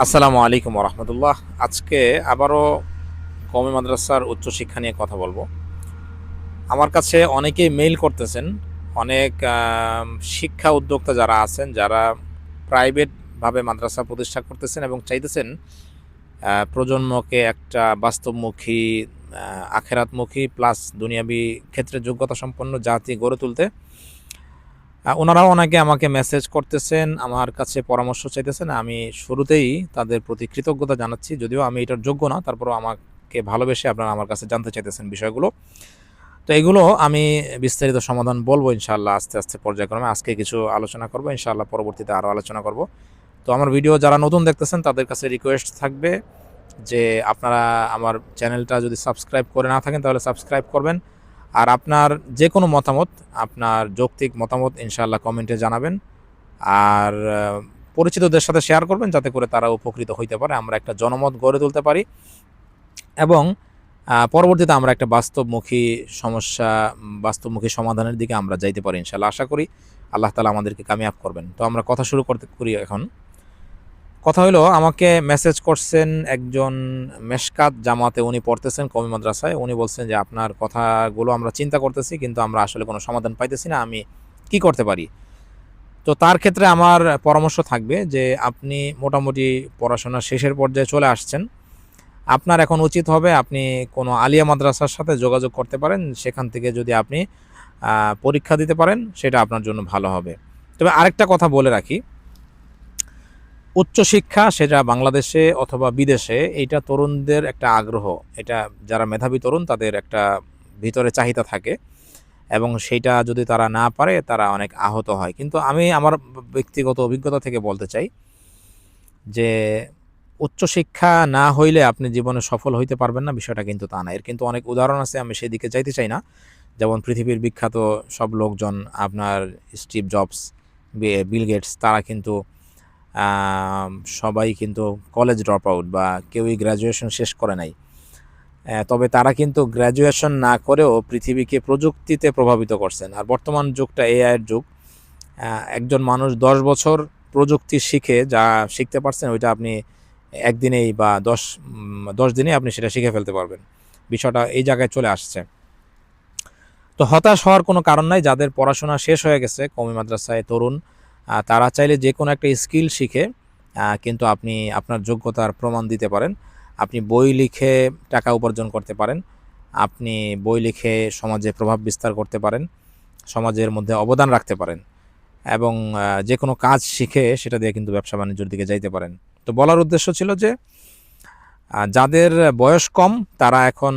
আসসালামু আলাইকুম রহমতুল্লাহ আজকে আবারও কমি মাদ্রাসার উচ্চশিক্ষা নিয়ে কথা বলব। আমার কাছে অনেকেই মেইল করতেছেন, অনেক শিক্ষা উদ্যোক্তা যারা আছেন, যারা প্রাইভেটভাবে মাদ্রাসা প্রতিষ্ঠা করতেছেন এবং চাইতেছেন প্রজন্মকে একটা বাস্তবমুখী আখেরাতমুখী প্লাস দুনিয়াবি ক্ষেত্রে যোগ্যতা সম্পন্ন জাতি গড়ে তুলতে। ওনারাও অনেকে আমাকে মেসেজ করতেছেন, আমার কাছে পরামর্শ চাইতেছেন, আমি শুরুতেই তাদের প্রতি কৃতজ্ঞতা জানাচ্ছি। যদিও আমি এটার যোগ্য না, তারপরও আমাকে ভালোবেসে আপনারা আমার কাছে জানতে চাইতেছেন বিষয়গুলো। তো এগুলো আমি বিস্তারিত সমাধান বলব ইনশাআল্লাহ আস্তে আস্তে পর্যায়ক্রমে। আজকে কিছু আলোচনা করব, ইনশাআল্লাহ পরবর্তীতে আরও আলোচনা করব। তো আমার ভিডিও যারা নতুন দেখতেছেন, তাদের কাছে রিকোয়েস্ট থাকবে যে আপনারা আমার চ্যানেলটা যদি সাবস্ক্রাইব করে না থাকেন, তাহলে সাবস্ক্রাইব করবেন। আর আপনার যে কোনো মতামত, আপনার যৌক্তিক মতামত ইনশাআল্লাহ কমেন্টে জানাবেন। আর পরিচিতদের সাথে শেয়ার করবেন যাতে করে তারা উপকৃত হইতে পারে। আমরা একটা জনমত গড়ে তুলতে পারি। এবং পরবর্তীতে আমরা একটা বাস্তবমুখী সমস্যা, বাস্তবমুখী সমাধানের দিকে আমরা যাইতে পারি ইনশাআল্লাহ। আশা করি আল্লাহ তালা আমাদেরকে কামিয়াব করবেন। তো আমরা কথা শুরু করতে করি এখন। কথা হলো আমাকে মেসেজ করছেন একজন মেশকাত জামাতে উনি পড়তেছেন কমি মাদ্রাসায়। উনি বলছেন যে, আপনার কথাগুলো আমরা চিন্তা করতেছি, কিন্তু আমরা আসলে কোনো সমাধান পাইতেছি না, আমি কি করতে পারি? তো তার ক্ষেত্রে আমার পরামর্শ থাকবে যে, আপনি মোটামুটি পড়াশোনা শেষের পর্যায়ে চলে আসছেন। আপনার এখন উচিত হবে আপনি কোনো আলিয়া মাদ্রাসার সাথে যোগাযোগ করতে পারেন, সেখান থেকে যদি আপনি পরীক্ষা দিতে পারেন, সেটা আপনার জন্য ভালো হবে। তবে আরেকটা কথা বলে রাখি উচ্চশিক্ষা, সেটা বাংলাদেশে অথবা বিদেশে, এইটা তরুণদের একটা আগ্রহ। এটা যারা মেধাবী তরুণ, তাদের একটা ভিতরে চাহিদা থাকে এবং সেইটা যদি তারা না পারে, তারা অনেক আহত হয়। কিন্তু আমি আমার ব্যক্তিগত অভিজ্ঞতা থেকে বলতে চাই যে, উচ্চশিক্ষা না হইলে আপনি জীবনে সফল হইতে পারবেন না, বিষয়টা কিন্তু তা না। এর কিন্তু অনেক উদাহরণ আছে, আমি সেদিকে চাইতে চাই না। যেমন পৃথিবীর বিখ্যাত সব লোকজন, আপনার স্টিভ জবস বিল গেটস, তারা কিন্তু সবাই কিন্তু কলেজ ড্রপ আউট বা কেউই গ্র্যাজুয়েশন শেষ করে নাই। তবে তারা কিন্তু গ্র্যাজুয়েশন না করেও পৃথিবীকে প্রযুক্তিতে প্রভাবিত করছেন। আর বর্তমান যুগটা এআইয়ের যুগ। একজন মানুষ দশ বছর প্রযুক্তি শিখে যা শিখতে পারছেন, ওইটা আপনি একদিনেই বা দশ দশ দিনে আপনি সেটা শিখে ফেলতে পারবেন। বিষয়টা এই জায়গায় চলে আসছে। তো হতাশ হওয়ার কোনো কারণ নাই, যাদের পড়াশোনা শেষ হয়ে গেছে কমি মাদ্রাসায় তরুণ তারা চাইলে যে কোনো একটা স্কিল শিখে কিন্তু আপনি আপনার যোগ্যতার প্রমাণ দিতে পারেন। আপনি বই লিখে টাকা উপার্জন করতে পারেন। আপনি বই লিখে সমাজে প্রভাব বিস্তার করতে পারেন। সমাজের মধ্যে অবদান রাখতে পারেন। এবং যে কোনো কাজ শিখে সেটা দিয়ে কিন্তু ব্যবসা বাণিজ্যের দিকে যাইতে পারেন। তো বলার উদ্দেশ্য ছিল যে যাদের বয়স কম, তারা এখন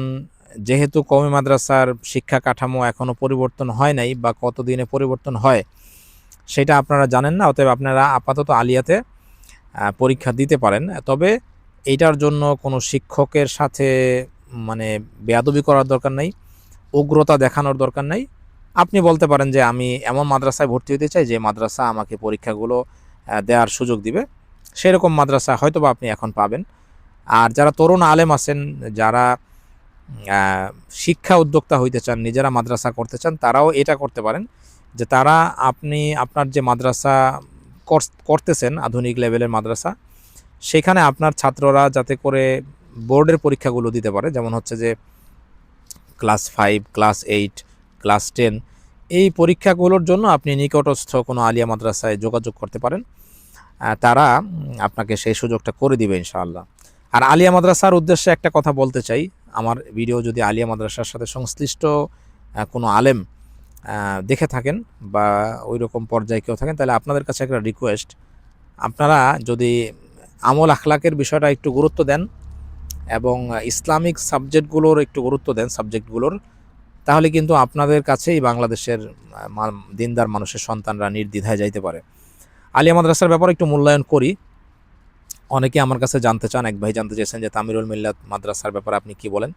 যেহেতু কমি মাদ্রাসার শিক্ষা কাঠামো এখনও পরিবর্তন হয় নাই বা কতদিনে পরিবর্তন হয় সেটা আপনারা জানেন না, অতএব আপনারা আপাতত আলিয়াতে পরীক্ষা দিতে পারেন। তবে এইটার জন্য কোনো শিক্ষকের সাথে মানে বেয়াদবি করার দরকার নাই, উগ্রতা দেখানোর দরকার নাই। আপনি বলতে পারেন যে, আমি এমন মাদ্রাসায় ভর্তি হতে চাই যে মাদ্রাসা আমাকে পরীক্ষাগুলো দেওয়ার সুযোগ দিবে। সেরকম মাদ্রাসা হয়তোবা আপনি এখন পাবেন। আর যারা তরুণ আলেম আছেন, যারা শিক্ষা উদ্যোক্তা হইতে চান, নিজেরা মাদ্রাসা করতে চান, তারাও এটা করতে পারেন। যে তারা আপনি আপনার যে মাদ্রাসা কর- করতেছেন আধুনিক লেভেলের মাদ্রাসা, সেখানে আপনার ছাত্ররা যাতে করে বোর্ডের পরীক্ষাগুলো দিতে পারে, যেমন হচ্ছে যে class five, class eight, class ten, এই পরীক্ষাগুলোর জন্য আপনি নিকটস্থ কোনো আলিয়া মাদ্রাসায় যোগাযোগ করতে পারেন। তারা আপনাকে সেই সুযোগটা করে দিবে ইনশাআল্লাহ। আর আলিয়া মাদ্রাসার উদ্দেশ্যে একটা কথা বলতে চাই। আমার ভিডিও যদি আলিয়া মাদ্রাসার সাথে সংশ্লিষ্ট কোনো আলেম দেখে থাকেন বা ওই রকম পর্যায়ে কেউ থাকেন, তাহলে আপনাদের কাছে একটা রিকোয়েস্ট আপনারা যদি আমল আখলাকের বিষয়টা একটু গুরুত্ব দেন এবং ইসলামিক সাবজেক্টগুলোর একটু গুরুত্ব দেন, সাবজেক্টগুলোর, তাহলে কিন্তু আপনাদের কাছেই বাংলাদেশের দিনদার মানুষের সন্তানরা নির্দ্বিধায় যাইতে পারে। আলিয়া মাদ্রাসার ব্যাপারে একটু মূল্যায়ন করি। অনেকে আমার কাছে জানতে চান, এক ভাই জানতে চেয়েছেন যে তামিরুল মিল্লাত মাদ্রাসার ব্যাপারে আপনি কি বলেন?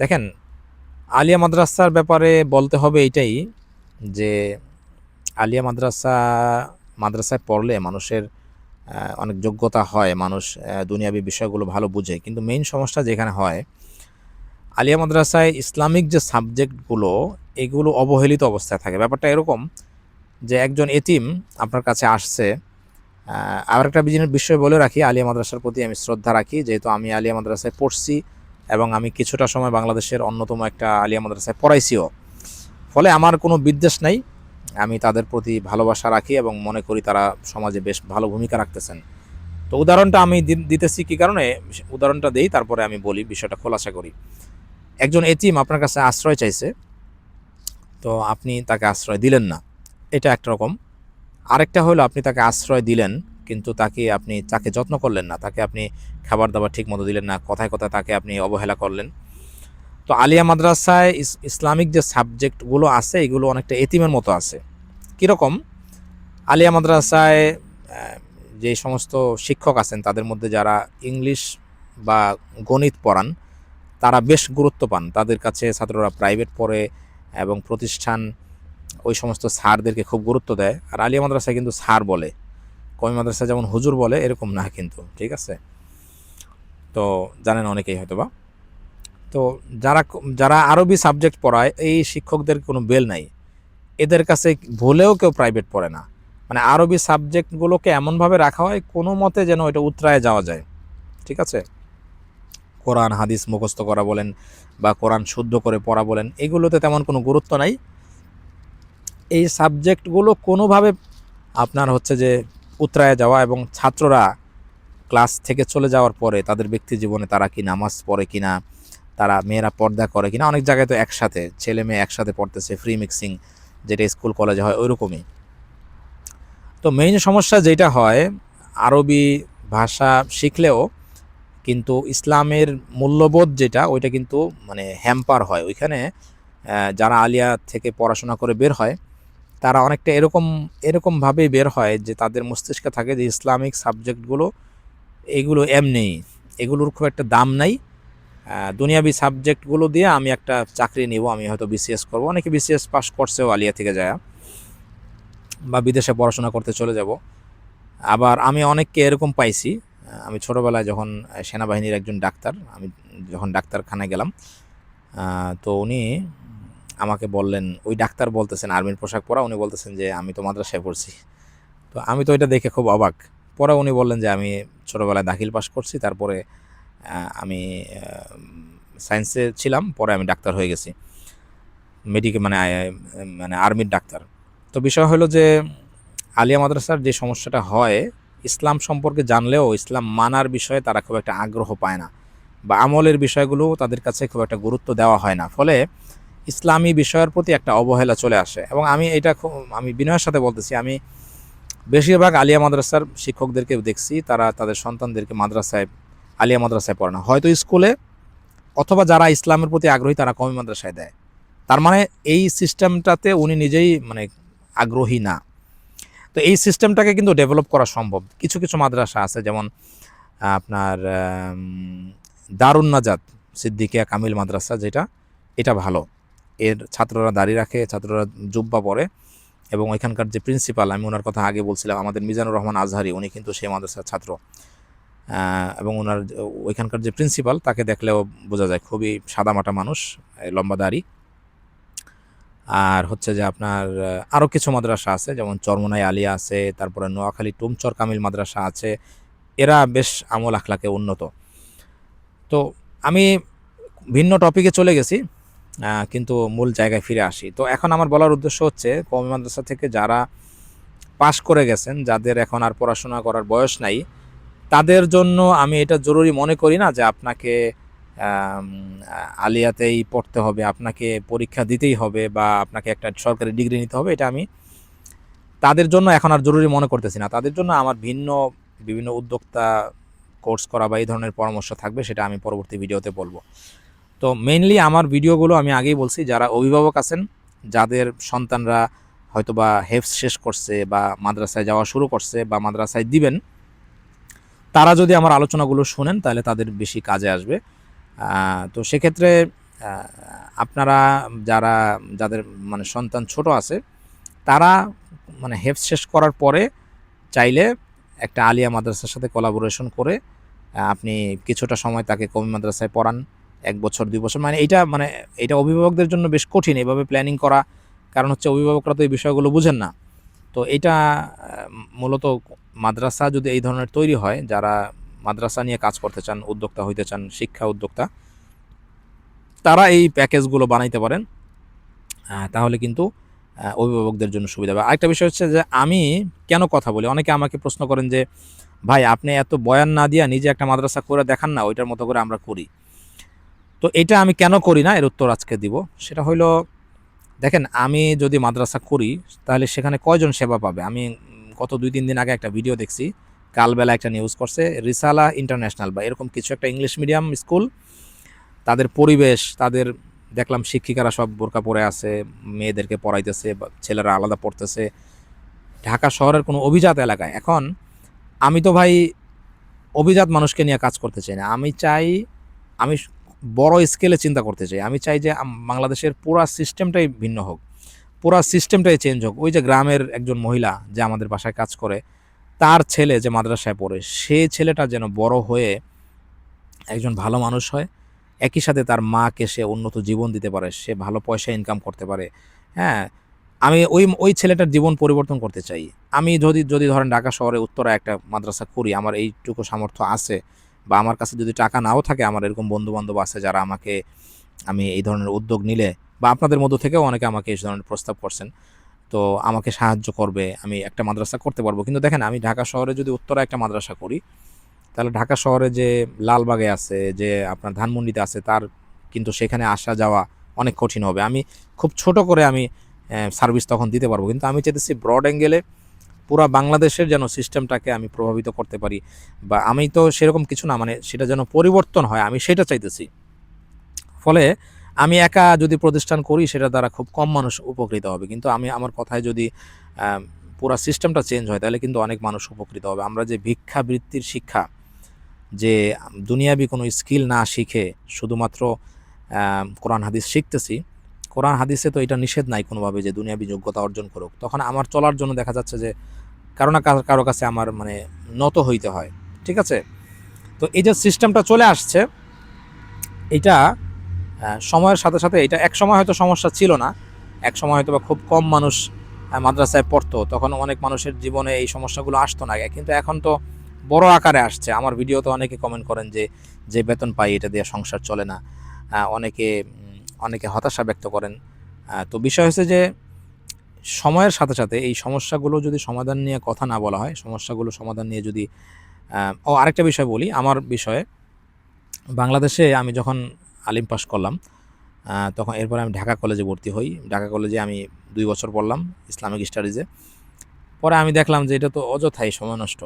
দেখেন আলিয়া মাদ্রাসার ব্যাপারে বলতে হবে এটাই যে আলিয়া মাদ্রাসা, মাদ্রাসায় পড়লে মানুষের অনেক যোগ্যতা হয়, মানুষ দুনিয়াবী বিষয়গুলো ভালো বুঝে। কিন্তু মেইন সমস্যা যেখানে হয়, আলিয়া মাদ্রাসায় ইসলামিক যে সাবজেক্টগুলো, এগুলো অবহেলিত অবস্থায় থাকে। ব্যাপারটা এরকম যে একজন এতিম আপনার কাছে আসছে আর একটা বিষয় বলে রাখি, আলিয়া মাদ্রাসার প্রতি আমি শ্রদ্ধা রাখি, যেহেতু আমি আলিয়া মাদ্রাসায় পড়ছি এবং আমি কিছুটা সময় বাংলাদেশের অন্যতম একটা আলিয়া মাদ্রাসায় পড়াইছিও। ফলে আমার কোনো বিদ্বেষ নাই। আমি তাদের প্রতি ভালোবাসা রাখি এবং মনে করি তারা সমাজে বেশ ভালো ভূমিকা রাখতেছেন। তো উদাহরণটা আমি দিতেছি কি কারণে? উদাহরণটা দেই, তারপরে আমি বলি, বিষয়টা খোলাসা করি। একজন এতিম আপনার কাছে আশ্রয় চাইছে, তো আপনি তাকে আশ্রয় দিলেন না। এটা একটা রকম। আরেকটা হলো, আপনি তাকে আশ্রয় দিলেন কিন্তু তাকে আপনি, তাকে যত্ন করলেন না, তাকে আপনি খাবার দাবার ঠিক মতো দিলেন না, কথায় কথায় তাকে আপনি অবহেলা করলেন। তো আলিয়া মাদ্রাসায় ইসলামিক যে সাবজেক্টগুলো আছে, এগুলো অনেকটা এতিমের মতো আছে। কীরকম? আলিয়া মাদ্রাসায় যে সমস্ত শিক্ষক আছেন, তাদের মধ্যে যারা ইংলিশ বা গণিত পড়ান, তারা বেশ গুরুত্ব পান। তাদের কাছে ছাত্ররা প্রাইভেট পড়ে এবং প্রতিষ্ঠান ওই সমস্ত স্যারদেরকে খুব গুরুত্ব দেয়। আর আলিয়া মাদ্রাসায় কিন্তু স্যার বলে। কমি মাদ্রাসা যেমন হুজুর বলে, এরকম না কিন্তু, ঠিক আছে? তো জানেন অনেকেই হয়তো বা তো যারা যারা আরবি সাবজেক্ট পড়ায়, এই শিক্ষকদের কোনো বেল নাই। এদের কাছে ভুলেও কেউ প্রাইভেট পড়ে না। মানে আরবি সাবজেক্টগুলোকে এমনভাবে রাখা হয়, কোনো মতে যেন এটা উতরায় যাওয়া যায়। ঠিক আছে? কোরআন, হাদিস মুখস্থ করা বলেন বা কোরআন শুদ্ধ করে পড়া বলেন, এগুলোতে তেমন কোনো গুরুত্ব নাই। এই সাবজেক্টগুলো কোনোভাবে আপনার হচ্ছে যে উতরায় যাওয়া এবং ছাত্ররা ক্লাস থেকে চলে যাওয়ার পরে তাদের ব্যক্তি জীবনে তারা কি নামাজ পড়ে কিনা, তারা মেয়েরা পর্দা করে কিনা, অনেক জায়গায় তো একসাথে, ছেলে মেয়ে একসাথে পড়তেছে ফ্রি মিক্সিং যেটা স্কুল কলেজে হয়, ওইরকমই। তো মেইন সমস্যা যেটা হয়, আরবি ভাষা শিখলেও কিন্তু ইসলামের মূল্যবোধ যেটা, ওইটা কিন্তু মানে হ্যাম্পার হয়। ওইখানে যারা আলিয়া থেকে পড়াশোনা করে বের হয় তারা অনেকটা এরকম এরকমভাবেই বের হয় যে তাদের মস্তিষ্কে থাকে যে ইসলামিক সাবজেক্টগুলো, এগুলো এমনি এগুলোর খুব একটা দাম নাই। দুনিয়াবি সাবজেক্টগুলো দিয়ে আমি একটা চাকরি নিব, আমি হয়তো বিসিএস করব। অনেকে বিসিএস পাস করছেও আলিয়া থেকে যায়, বা বিদেশে পড়াশোনা করতে চলে যাব। আবার আমি অনেককে এরকম পাইছি আমি ছোটোবেলায় যখন সেনাবাহিনীর একজন ডাক্তার, আমি যখন ডাক্তারখানায় গেলাম তো উনি আমাকে বললেন, ওই ডাক্তার বলতেছেন আর্মির পোশাক পরা, উনি বলতেছেন যে, আমি তো মাদ্রাসায় পড়ছি। তো আমি তো এটা দেখে খুব অবাক। পরে উনি বললেন যে, আমি ছোটোবেলায় দাখিল পাস করছি, তারপরে আমি সায়েন্সে ছিলাম, পরে আমি ডাক্তার হয়ে গেছি। মেডিকেল মানে মানে আর্মির ডাক্তার। তো বিষয় হলো যে, আলিয়া মাদ্রাসার যে সমস্যাটা হয়, ইসলাম সম্পর্কে জানলেও ইসলাম মানার বিষয়ে তারা খুব একটা আগ্রহ পায় না বা আমলের বিষয়গুলো তাদের কাছে খুব একটা গুরুত্ব দেওয়া হয় না। ফলে ইসলামী বিষয়ের প্রতি একটা অবহেলা চলে আসে। এবং আমি এটা আমি বিনয়ের সাথে বলতেছি, আমি বেশিরভাগ আলিয়া মাদ্রাসার শিক্ষকদেরকে দেখছি, তারা তাদের সন্তানদেরকে মাদ্রাসায়, আলিয়া মাদ্রাসায় পড়ানো। হয়তো স্কুলে অথবা যারা ইসলামের প্রতি আগ্রহী, তারা কমি মাদ্রাসায় দেয়। তার মানে এই সিস্টেমটাতে উনি নিজেই মানে আগ্রহী না। তো এই সিস্টেমটাকে কিন্তু ডেভেলপ করা সম্ভব। কিছু কিছু মাদ্রাসা আছে, যেমন আপনার দারুণ নাজাত সিদ্দিকিয়া কামিল মাদ্রাসা, যেটা, এটা ভালো। এর ছাত্ররা দাঁড়িয়ে রাখে, ছাত্ররা জুব্বা পরে এবং ওইখানকার যে প্রিন্সিপাল আমি ওনার কথা আগে বলছিলাম, আমাদের মিজানুর রহমান আজহারি, উনি কিন্তু সেই মাদ্রাসার ছাত্র। এবং ওনার ওইখানকার যে প্রিন্সিপাল তাকে দেখলেও বোঝা যায়, খুবই সাদামাটা মানুষ লম্বা দাড়ি। আর হচ্ছে যে আপনার আরও কিছু মাদ্রাসা আছে, যেমন চরমনাই আলিয়া আছে, তারপরে নোয়াখালী টুমচর কামিল মাদ্রাসা আছে। এরা বেশ আমল আখলাকে উন্নত। তো আমি ভিন্ন টপিকে চলে গেছি। কিন্তু মূল জায়গায় ফিরে আসি। তো এখন আমার বলার উদ্দেশ্য হচ্ছে কমি মাদ্রাসা থেকে যারা পাশ করে গেছেন, যাদের এখন আর পড়াশোনা করার বয়স নাই, তাদের জন্য আমি এটা জরুরি মনে করি না যে আপনাকে আলিয়াতেই পড়তে হবে, আপনাকে পরীক্ষা দিতেই হবে বা আপনাকে একটা সরকারি ডিগ্রি নিতে হবে, এটা আমি তাদের জন্য এখন আর জরুরি মনে করতেছি না। তাদের জন্য আমার ভিন্ন, বিভিন্ন উদ্যোক্তা কোর্স করা বা এই ধরনের পরামর্শ থাকবে, সেটা আমি পরবর্তী ভিডিওতে বলব। তো মেইনলি আমার ভিডিওগুলো আমি আগেই বলছি, যারা অভিভাবক আছেন, যাদের সন্তানরা হয়তো বা হেফস শেষ করছে বা মাদ্রাসায় যাওয়া শুরু করছে বা মাদ্রাসায় দিবেন, তারা যদি আমার আলোচনাগুলো শোনেন, তাহলে তাদের বেশি কাজে আসবে। তো সেক্ষেত্রে আপনারা যারা, যাদের মানে সন্তান ছোট আছে, তারা মানে হেফস শেষ করার পরে চাইলে একটা আলিয়া মাদ্রাসার সাথে কোলাবোরেশন করে আপনি কিছুটা সময় তাকে কমি মাদ্রাসায় পড়ান। এক বছর, দুই বছর মানে এটা মানে এটা অভিভাবকদের জন্য বেশ কঠিন এভাবে প্ল্যানিং করা। কারণ হচ্ছে অভিভাবকরা তো এই বিষয়গুলো বুঝেন না। তো এটা মূলত মাদ্রাসা যদি এই ধরনের তৈরি হয়, যারা মাদ্রাসা নিয়ে কাজ করতে চান, উদ্যোক্তা হইতে চান, শিক্ষা উদ্যোক্তা, তারা এই প্যাকেজগুলো বানাইতে পারেন। তাহলে কিন্তু অভিভাবকদের জন্য সুবিধা হবে। আরেকটা বিষয় হচ্ছে যে আমি কেন কথা বলি? অনেকে আমাকে প্রশ্ন করেন যে, ভাই, আপনি এত বয়ান না দিয়া নিজে একটা মাদ্রাসা করে দেখান না, ওইটার মতো করে আমরা করি। তো এটা আমি কেন করি না? এর উত্তর আজকে দিব। সেটা হইল, দেখেন, আমি যদি মাদ্রাসা করি, তাহলে সেখানে কয়জন সেবা পাবে? আমি গত দুই, তিন দিন আগে একটা ভিডিও দেখছি, কালবেলা একটা নিউজ করছে, রিসালা ইন্টারন্যাশনাল বা এরকম কিছু একটা ইংলিশ মিডিয়াম স্কুল, তাদের পরিবেশ, তাদের দেখলাম শিক্ষিকারা সব বোরকা পরে আছে, মেয়েদেরকে পড়াইতেছে, বা ছেলেরা আলাদা পড়তেছে। ঢাকা শহরের কোনো অভিজাত এলাকায়। এখন, আমি তো ভাই অভিজাত মানুষকে নিয়ে কাজ করতে চাই না। আমি চাই, আমি বড় স্কেলে চিন্তা করতে চাই। আমি চাই যে বাংলাদেশের পুরা সিস্টেমটাই ভিন্ন হোক। পুরা সিস্টেমটাই চেঞ্জ হোক। ওই যে গ্রামের একজন মহিলা যে আমাদের বাসায় কাজ করে, তার ছেলে যে মাদ্রাসায় পড়ে সেই ছেলেটা যেন বড় হয়ে একজন ভালো মানুষ হয়, একই সাথে তার মাকে সে উন্নত জীবন দিতে পারে, সে ভালো পয়সা ইনকাম করতে পারে। হ্যাঁ আমি ওই ওই ছেলেটার জীবন পরিবর্তন করতে চাই। আমি যদি যদি ধরেন ঢাকা শহরে উত্তরা একটা মাদ্রাসা করি, আমার এইটুকু সামর্থ্য আছে বা আমার কাছে যদি টাকা নাও থাকে, আমার এরকম বন্ধু বান্ধব আছে যারা আমাকে, আমি এই ধরনের উদ্যোগ নিলে বা আপনাদের মধ্য থেকেও অনেকে আমাকে এই ধরনের প্রস্তাব করছেন, তো আমাকে সাহায্য করবে, আমি একটা মাদ্রাসা করতে পারব। কিন্তু দেখেন, আমি ঢাকা শহরে যদি উত্তরা একটা মাদ্রাসা করি, তাহলে ঢাকা শহরে যে লালবাগে আছে, যে আপনার ধানমন্ডিতে আছে, তার কিন্তু সেখানে আসা যাওয়া অনেক কঠিন হবে। আমি খুব ছোট করে আমি সার্ভিস তখন দিতে পারব। কিন্তু আমি চাইতেছি ব্রড অ্যাঙ্গেলে পুরা বাংলাদেশের যেন সিস্টেমটাকে আমি প্রভাবিত করতে পারি বা আমি তো সেরকম কিছু না মানে সেটা যেন পরিবর্তন হয়, আমি সেটা চাইতেছি। ফলে আমি একা যদি প্রতিষ্ঠান করি সেটা দ্বারা খুব কম মানুষ উপকৃত হবে। কিন্তু আমি আমার কথায় যদি পুরা সিস্টেমটা চেঞ্জ হয়, তাহলে কিন্তু অনেক মানুষ উপকৃত হবে। আমরা যে ভিক্ষাবৃত্তির শিক্ষা, যে দুনিয়াবি কোনো স্কিল না শিখে শুধুমাত্র কোরআন, হাদিস শিখতেছি কোরআন হাদিসে তো এটা নিষেধ নাই কোনোভাবে যে দুনিয়াবি যোগ্যতা অর্জন করুক। তখন আমার চলার জন্য দেখা যাচ্ছে যে কারও না কারো- কাছে আমার মানে নত হইতে হয়। ঠিক আছে? তো এই যে সিস্টেমটা চলে আসছে, এটা সময়ের সাথে সাথে এটা এক সময় হয়তো সমস্যা ছিল না। এক সময় হয়তো বা খুব কম মানুষ মাদ্রাসায় পড়তো। তখন অনেক মানুষের জীবনে এই সমস্যাগুলো আসতো না। কিন্তু এখন তো বড় আকারে আসছে। আমার ভিডিওতে অনেকে কমেন্ট করেন যে যে বেতন পাই, এটা দিয়ে সংসার চলে না। অনেকে অনেকে হতাশা ব্যক্ত করেন। তো বিষয় হচ্ছে যে, সময়ের সাথে সাথে এই সমস্যাগুলো যদি সমাধান নিয়ে কথা না বলা হয়, সমস্যাগুলো সমাধান নিয়ে যদি ও আরেকটা বিষয় বলি, আমার বিষয়ে। বাংলাদেশে আমি যখন আলিম পাস করলাম তখন এরপর আমি ঢাকা কলেজে ভর্তি হই। ঢাকা কলেজে আমি দুই বছর পড়লাম ইসলামিক স্টাডিজে। পরে আমি দেখলাম যে এটা তো অযথাই সময় নষ্ট।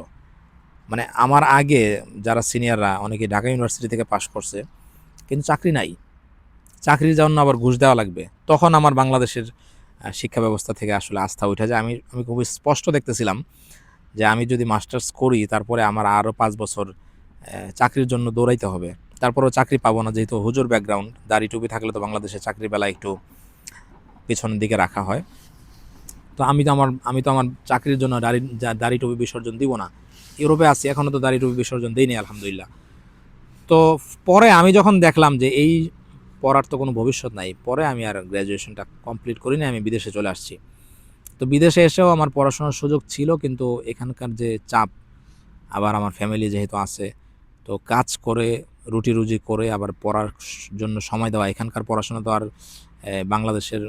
মানে আমার আগে যারা সিনিয়ররা, অনেকে ঢাকা ইউনিভার্সিটি থেকে পাশ করছে, কিন্তু চাকরি নাই। চাকরির জন্য আবার ঘুষ দেওয়া লাগবে। তখন আমার বাংলাদেশের শিক্ষা ব্যবস্থা থেকে আসলে আস্থা উঠে যায়। আমি আমি খুবই স্পষ্ট দেখতেছিলাম যে আমি যদি মাস্টার্স করি, তারপরে আমার আরও পাঁচ বছর চাকরির জন্য দৌড়াইতে হবে। তারপরেও চাকরি পাবো না, যেহেতু হুজুর ব্যাকগ্রাউন্ড দাড়ি টুপি থাকলে তো বাংলাদেশে চাকরি বেলা একটু পেছনের দিকে রাখা হয়। তো আমি তো আমার, আমি তো আমার চাকরির জন্য দাড়ি দাড়ি টুপি বিসর্জন দিব না। ইউরোপে আছি, এখনও তো দাড়ি টুপি বিসর্জন দিইনি, আলহামদুলিল্লাহ। তো পরে আমি যখন দেখলাম যে এই পড়ার তো কোনো ভবিষ্যৎ নাই। পরে আমি আর গ্র্যাজুয়েশনটা কমপ্লিট করিনি, আমি বিদেশে চলে আসছি। তো বিদেশে এসেও আমার পড়াশোনার সুযোগ ছিল, কিন্তু এখানকার যে চাপ, আবার আমার ফ্যামিলি যেহেতু আছে, তো কাজ করে রুটি রুজি করে আবার পড়ার জন্য সময় দেওয়া, এখানকার পড়াশোনা তো আর বাংলাদেশের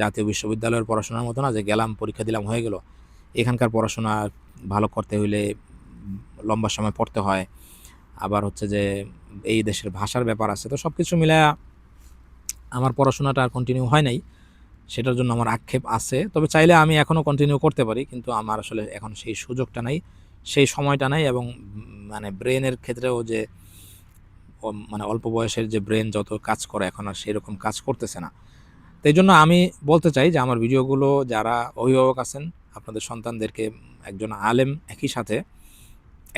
জাতীয় বিশ্ববিদ্যালয়ের পড়াশোনার মতো না, যে গেলাম, পরীক্ষা দিলাম, হয়ে গেল। এখানকার পড়াশোনা ভালো করতে হইলে লম্বা সময় পড়তে হয়। আবার হচ্ছে যে, এই দেশের ভাষার ব্যাপার আছে, তো সব কিছু মিলে আমার পড়াশোনাটা আর কন্টিনিউ হয় নাই, সেটার জন্য আমার আক্ষেপ আছে। তবে চাইলে আমি এখনও কন্টিনিউ করতে পারি, কিন্তু আমার আসলে এখন সেই সুযোগটা নাই, সেই সময়টা নাই এবং মানে ব্রেনের ক্ষেত্রেও যে মানে অল্প বয়সের যে ব্রেন যত কাজ করে, এখন আর সেরকম কাজ করতেছে না। তো এই জন্য আমি বলতে চাই যে আমার ভিডিওগুলো যারা অভিভাবক আছেন, আপনাদের সন্তানদেরকে একজন আলেম একই সাথে,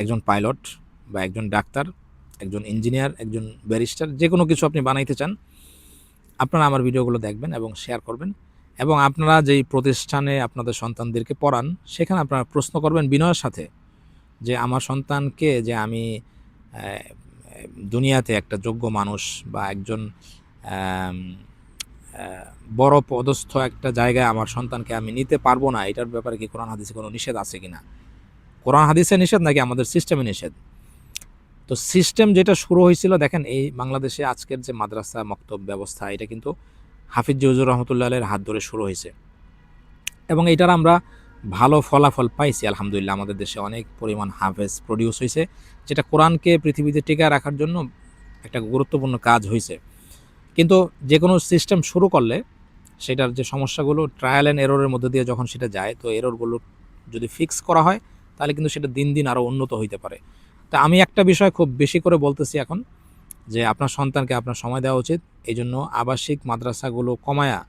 একজন পাইলট বা একজন ডাক্তার, একজন ইঞ্জিনিয়ার একজন ব্যারিস্টার যে কোনো কিছু আপনি বানাইতে চান আপনারা আমার ভিডিওগুলো দেখবেন এবং শেয়ার করবেন। এবং আপনারা যেই প্রতিষ্ঠানে আপনাদের সন্তানদেরকে পড়ান, সেখানে আপনারা প্রশ্ন করবেন বিনয়ের সাথে যে, আমার সন্তানকে যে, আমি দুনিয়াতে একটা যোগ্য মানুষ বা একজন বড় পদস্থ একটা জায়গায় আমার সন্তানকে আমি নিতে পারব না, এটার ব্যাপারে কি কোরআন, হাদিসে কোনো নিষেধ আছে কিনা? কোরআন, হাদিসে নিষেধ নাকি আমাদের সিস্টেমে নিষেধ? তো সিস্টেম যেটা শুরু হয়েছিল, দেখেন এই বাংলাদেশে আজকের যে মাদ্রাসা, মক্তব ব্যবস্থা, এটা কিন্তু হাফিজ জিউজুর রহমতুল্লাহ আলের হাত ধরে শুরু হয়েছে। এবং এটার আমরা ভালো ফলাফল পাইছি, আলহামদুলিল্লাহ, আমাদের দেশে অনেক পরিমাণ হাফেজ প্রডিউস হয়েছে, যেটা কোরআনকে পৃথিবীতে টিকায় রাখার জন্য একটা গুরুত্বপূর্ণ কাজ হয়েছে। কিন্তু যে কোনো সিস্টেম শুরু করলে সেটার যে সমস্যাগুলো ট্রায়াল অ্যান্ড এররের মধ্যে দিয়ে যখন সেটা যায়, তো এররগুলো যদি ফিক্স করা হয়, তাহলে কিন্তু সেটা দিন দিন আরও উন্নত হইতে পারে। তা আমি একটা বিষয় খুব বেশি করে বলতেছি এখন, যে আপনার সন্তানকে আপনার সময় দেওয়া উচিত। এই জন্য আবাসিক মাদ্রাসাগুলো কমায়া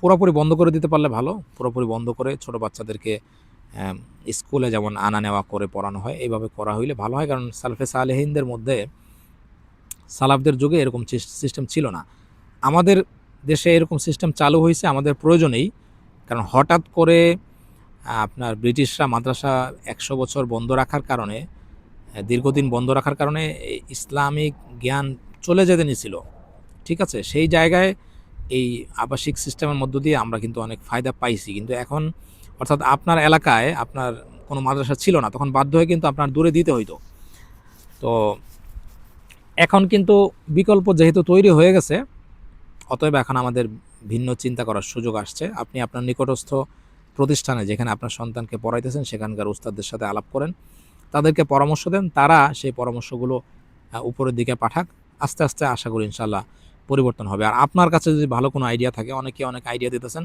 পুরোপুরি বন্ধ করে দিতে পারলে ভালো। পুরোপুরি বন্ধ করে ছোট বাচ্চাদেরকে স্কুলে যেমন আনা নেওয়া করে পড়ানো হয়, এইভাবে করা হইলে ভালো হয়। কারণ সালফে সালেহিনদের মধ্যে সালাফদের যুগে এরকম সিস্টেম ছিল না। আমাদের দেশে এরকম সিস্টেম চালু হয়েছে আমাদের প্রয়োজনেই। কারণ হঠাৎ করে আপনার ব্রিটিশরা মাদ্রাসা একশো বছর বন্ধ রাখার কারণে দীর্ঘদিন বন্ধ রাখার কারণে ইসলামিক জ্ঞান চলে যেতে নিছিল। ঠিক আছে? সেই জায়গায় এই আবাসিক সিস্টেমের মধ্য দিয়ে আমরা কিন্তু অনেক ফায়দা পাইছি। কিন্তু এখন অর্থাৎ আপনার এলাকায় আপনার কোনো মাদ্রাসা ছিল না, তখন বাধ্য হয়ে কিন্তু আপনার দূরে দিতে হইতো। তো এখন কিন্তু বিকল্প যেহেতু তৈরি হয়ে গেছে, অতএব এখন আমাদের ভিন্ন চিন্তা করার সুযোগ আসছে। আপনি আপনার নিকটস্থ প্রতিষ্ঠানে যেখানে আপনার সন্তানকে পড়াইতেছেন, সেখানকার উস্তাদদের সাথে আলাপ করেন। তাদেরকে পরামর্শ দেন, তারা সেই পরামর্শগুলো উপরের দিকে পাঠাক। আস্তে আস্তে আশা করি ইনশাল্লাহ পরিবর্তন হবে। আর আপনার কাছে যদি ভালো কোনো আইডিয়া থাকে, অনেকে অনেক আইডিয়া দিতেছেন,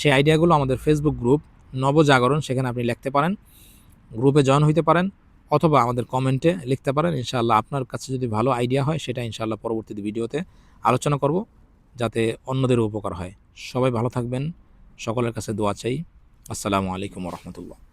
সেই আইডিয়াগুলো আমাদের ফেসবুক গ্রুপ নবজাগরণ, সেখানে আপনি লিখতে পারেন। গ্রুপে জয়েন হইতে পারেন, অথবা আমাদের কমেন্টে লিখতে পারেন। ইনশাআল্লাহ আপনার কাছে যদি ভালো আইডিয়া হয়, সেটা ইনশাআল্লাহ পরবর্তী ভিডিওতে আলোচনা করব, যাতে অন্যদের উপকার হয়। সবাই ভালো থাকবেন, সকলের কাছে দোয়া চাই। আসসালামু আলাইকুম রহমতুল্লাহ।